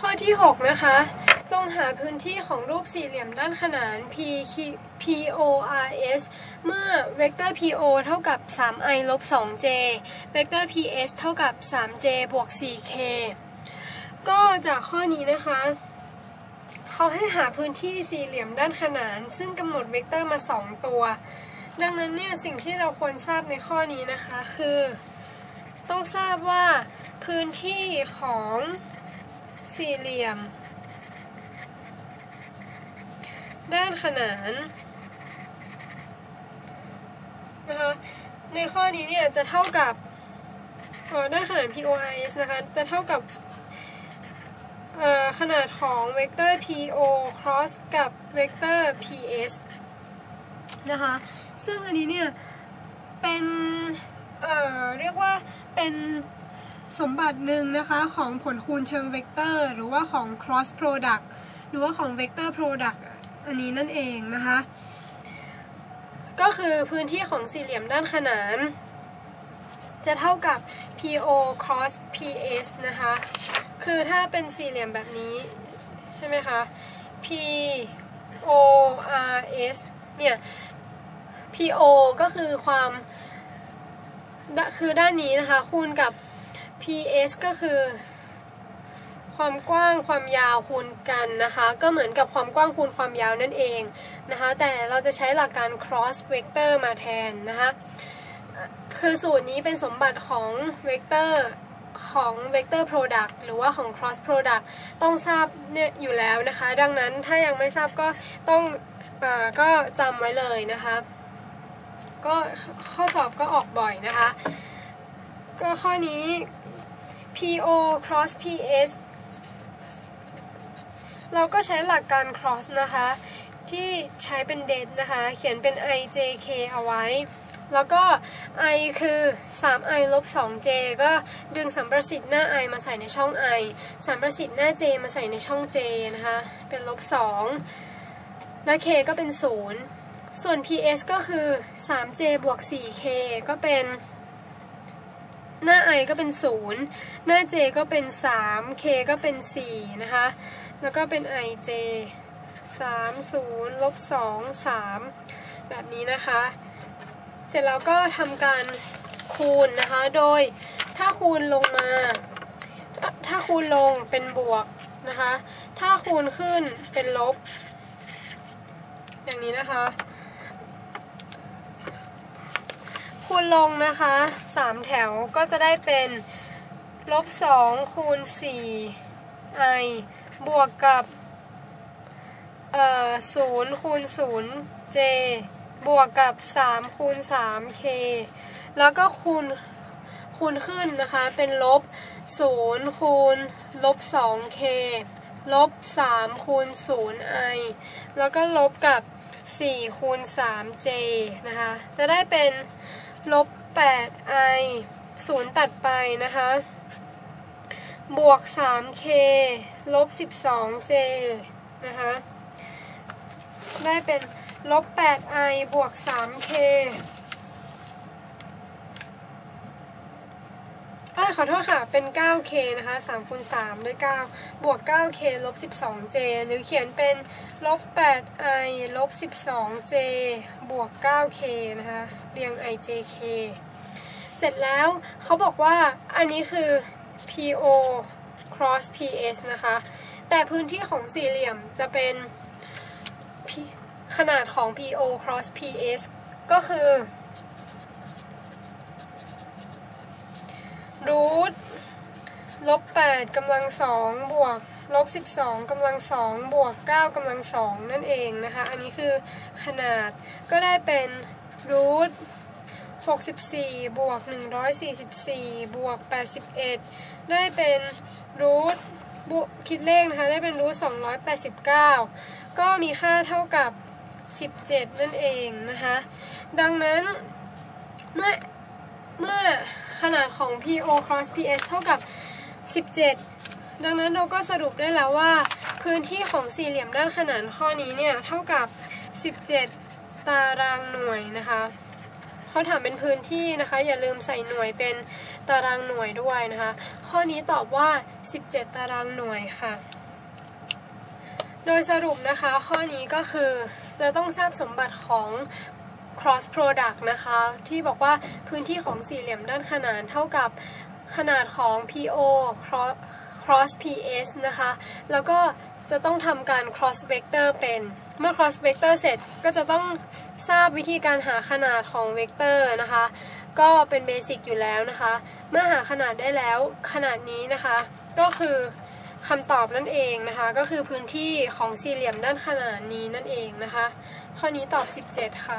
ข้อที่ 6 นะคะ จงหาพื้นที่ของรูปสี่เหลี่ยมด้านขนาน P P O R S เมื่อเวกเตอร์ P O เท่ากับ 3i ลบ 2j เวกเตอร์ P S เท่ากับ 3j บวก 4k ก็จากข้อนี้นะคะเขาให้หาพื้นที่สี่เหลี่ยมด้านขนาน ซึ่งกำหนดเวกเตอร์มา 2 ตัว ดังนั้นเนี่ยสิ่งที่เราควรทราบในข้อนี้นะคะคือ ต้องทราบว่าพื้นที่ของ สี่เหลี่ยม ด้านขนานนะคะในข้อนี้เนี่ยจะเท่ากับด้านขนาน PORS นะคะจะเท่ากับขนาดของเวกเตอร์ PO cross กับเวกเตอร์ PS นะคะซึ่งอันนี้เนี่ยเป็นเเรียกว่าเป็น สมบัติหนึ่งนะคะของผลคูณเชิงเวกเตอร์ หรือว่าของ cross product หรือว่าของเวกเตอร์ product อันนี้นั่นเองนะคะ ก็คือพื้นที่ของสี่เหลี่ยมด้านขนาน จะเท่ากับ PO cross PS นะคะ คือถ้าเป็นสี่เหลี่ยมแบบนี้ ใช่ไหมคะ P O R S เนี่ย PO ก็คือความคือด้านนี้นะคะคูณกับ PS ก็คือ ความกว้างความยาวคูณกันนะคะ ก็เหมือนกับความกว้างคูณความยาวนั่นเองนะคะ แต่เราจะใช้หลักการ cross vector มาแทนนะคะ คือสูตรนี้เป็นสมบัติของเวกเตอร์ของ vector product หรือว่าของ cross product ต้องทราบเนี่ยอยู่แล้วนะคะ ดังนั้นถ้ายังไม่ทราบก็ต้องอก็จำไว้เลยนะคะ ก็ข้อสอบก็ออกบ่อยนะคะ ก็ข้อนี้ PO cross PS เราก็ใช้หลักการ cross นะคะ ที่ใช้เป็นเดทนะคะ เขียนเป็น ijk เอาไว้ แล้วก็ i คือ 3i ลบ 2j ก็ดึงสัมประสิทธิ์หน้า i มาใส่ในช่อง i สัมประสิทธิ์หน้า j มาใส่ในช่อง j นะคะ เป็นลบ 2 และ k ก็เป็น 0 ส่วน ps ก็คือ 3j บวก 4k ก็เป็น หน้า i ก็เป็น 0 หน้า j ก็เป็น 3 k ก็เป็น 4 นะคะ แล้วก็เป็น ij 3 0ลบ2 3 แบบนี้นะคะ เสร็จแล้วก็ทำการคูณนะคะ โดยถ้าคูณลงมา ถ้าคูณลงเป็นบวกนะคะ ถ้าคูณขึ้นเป็นลบ อย่างนี้นะคะ คูณลงนะคะสามแถวก็จะได้เป็นลบสองคูณสี่ i บวกกับเอ่อศูนย์คูณศูนย์ j บวกกับ 3 คูณ 3k แล้วก็คูณคูณขึ้นนะคะ เป็นลบ 0 คูณลบ 2k ลบ 3 คูณ 0i แล้วก็ลบกับ 4 คูณ 3j นะคะ จะได้เป็น ลบ 8i ศูนย์ตัดไปนะคะ บวก 3k ลบ 12j นะคะ ได้เป็นลบ 8i บวก 3k เอ้ย ขอโทษค่ะ เป็น 9k นะคะ3คูณ3ด้วย 9 บวก 9k ลบ 12j หรือเขียนเป็นลบ 8i ลบ 12j บวก 9k นะคะ เรียง ijk เสร็จแล้วเขาบอกว่าอันนี้คือ po cross ps นะคะ แต่พื้นที่ของสี่เหลี่ยมจะเป็น P ขนาดของ PO cross PS ก็คือรูท ลบ8กำลัง2บวกลบ12กำลัง2บวก9กำลัง2นั่นเองนะคะ อันนี้คือขนาดก็ได้เป็นรูท64บวก144บวก81ได้เป็นรูทคิดเลขนะคะ ได้เป็นรูท289ก็มีค่าเท่ากับ17นั่นเองนะคะ ดังนั้นเมื่อเมื่อขนาดของ PO cross PS เท่ากับ 17 ดังนั้นเราก็สรุปได้แล้วว่า พื้นที่ของสี่เหลี่ยมด้านขนานข้อนี้เนี่ยเท่ากับ 17 ตารางหน่วยนะคะเขาถามเป็นพื้นที่นะคะ อย่าลืมใส่หน่วยเป็นตารางหน่วยด้วยนะคะ ข้อนี้ตอบว่า 17 ตารางหน่วยค่ะ โดยสรุปนะคะ ข้อนี้ก็คือจะต้องทราบสมบัติของ cross product นะคะ ที่บอกว่าพื้นที่ของสี่เหลี่ยมด้านขนานเท่ากับ ขนาดของ PO cross PS นะคะ แล้วก็จะต้องทำการ cross vector เป็น เมื่อ cross vector เสร็จก็จะต้องทราบวิธีการหาขนาดของเวกเตอร์นะคะ ก็เป็นเบสิกอยู่แล้วนะคะ เมื่อหาขนาดได้แล้วขนาดนี้นะคะ ก็คือคำตอบนั่นเองนะคะ ก็คือพื้นที่ของสี่เหลี่ยมด้านขนานนี้นั่นเองนะคะ ข้อนี้ตอบ 17 ค่ะ